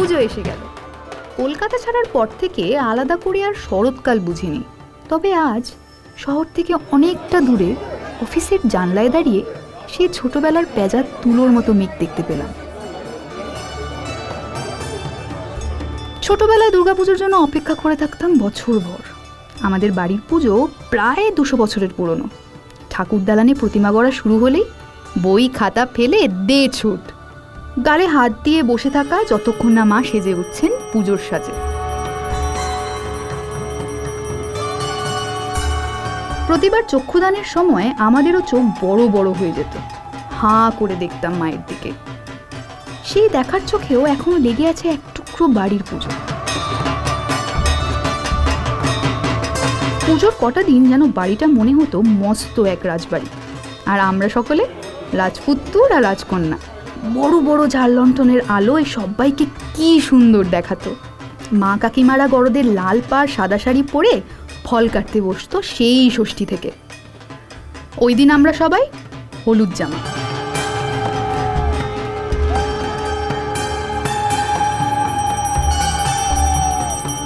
এসে গেল। কলকাতা ছাড়ার পর থেকে আলাদা করে আর শরৎকাল বুঝিনি। তবে আজ শহর থেকে অনেকটা দূরে অফিসের জানলায় দাঁড়িয়ে সেই ছোটবেলার পেঁজার তুলোর মতো মেঘ দেখতে পেলাম। ছোটবেলায় দুর্গাপুজোর জন্য অপেক্ষা করে থাকতাম বছরভর আমাদের বাড়ির পুজো প্রায় দুশো বছরের পুরনো। ঠাকুর দালানে প্রতিমা গড়া শুরু হলেই বই, খাতা ফেলে দে ছুট। গালে হাত দিয়ে বসে থাকা যতক্ষণ না মা সেজে উঠছেন পুজোর সাজে। প্রতিবার চক্ষুদানের সময় আমাদেরও চোখ বড় বড় হয়ে যেত। হাঁ করে দেখতাম মায়ের দিকে। সেই দেখার চোখেও এখনও লেগে আছে এক টুকরো বাড়ির পুজো। পুজোর কটা দিন যেন বাড়িটা মনে হতো মস্ত এক রাজবাড়ি। আর আমরা সকলে রাজপুত্তর আর রাজকন্যা। বড় বড় ঝাড়লণ্ঠনের আলোয় সবাইকে কি সুন্দর দেখাতো। মা কাকিমারা গরদের লাল পাড় সাদা শাড়ি পরে ফল কাটতে বসতো সেই ষষ্ঠী থেকে। ওই দিন আমরা সবাই হলুদ জামা।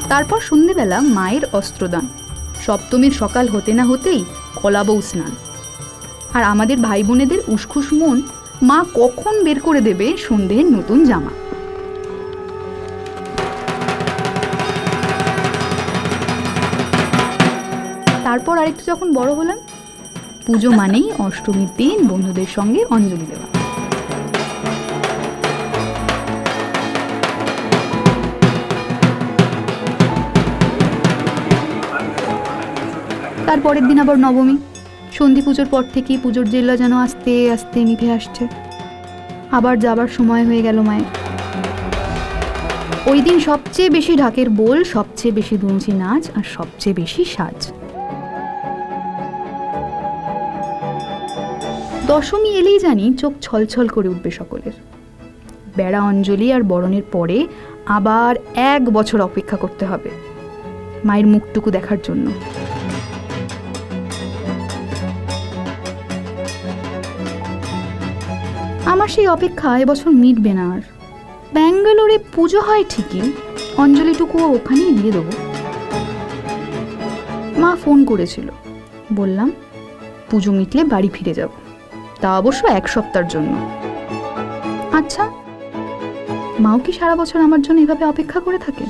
তারপর সন্ধেবেলা মায়ের অস্ত্রদান। সপ্তমীর সকাল হতে না হতেই কলাবউ স্নান। আর আমাদের ভাই বোনেদের উসখুস মন মা কখন বের করে দেবে সন্ধ্যের নতুন জামা? তারপর আরেকটু যখন বড় হলাম, পুজো মানেই অষ্টমীর দিন বন্ধুদের সঙ্গে অঞ্জলি দেওয়া। তারপরের দিন আবার নবমী। সন্ধি পুজোর পর থেকেই পুজোর জেল্লা যেন আস্তে আস্তে নিভে আসছে। আবার যাবার সময় হয়ে গেল মায়ের। ওই দিন সবচেয়ে বেশি ঢাকের বোল, সবচেয়ে বেশি দুঞ্চি নাচ আর সবচেয়ে বেশি সাজ। দশমী এলেই জানি চোখ ছলছল করে উঠবে সকলের। বেড়া অঞ্জলি আর বরণের পরে আবার এক বছর অপেক্ষা করতে হবে মায়ের মুখটুকু দেখার জন্য। আমার সেই অপেক্ষা এবছর মিটবে না আর। ব্যাঙ্গালোরে পুজো হয় ঠিকই, অঞ্জলিটুকুও ওখানেই দিয়ে দেবো। মা ফোন করেছিল, বললাম, পুজো মিটলে বাড়ি ফিরে যাব, তা অবশ্য এক সপ্তাহের জন্য। আচ্ছা মাও কি সারা বছর আমার জন্য এভাবে অপেক্ষা করে থাকে?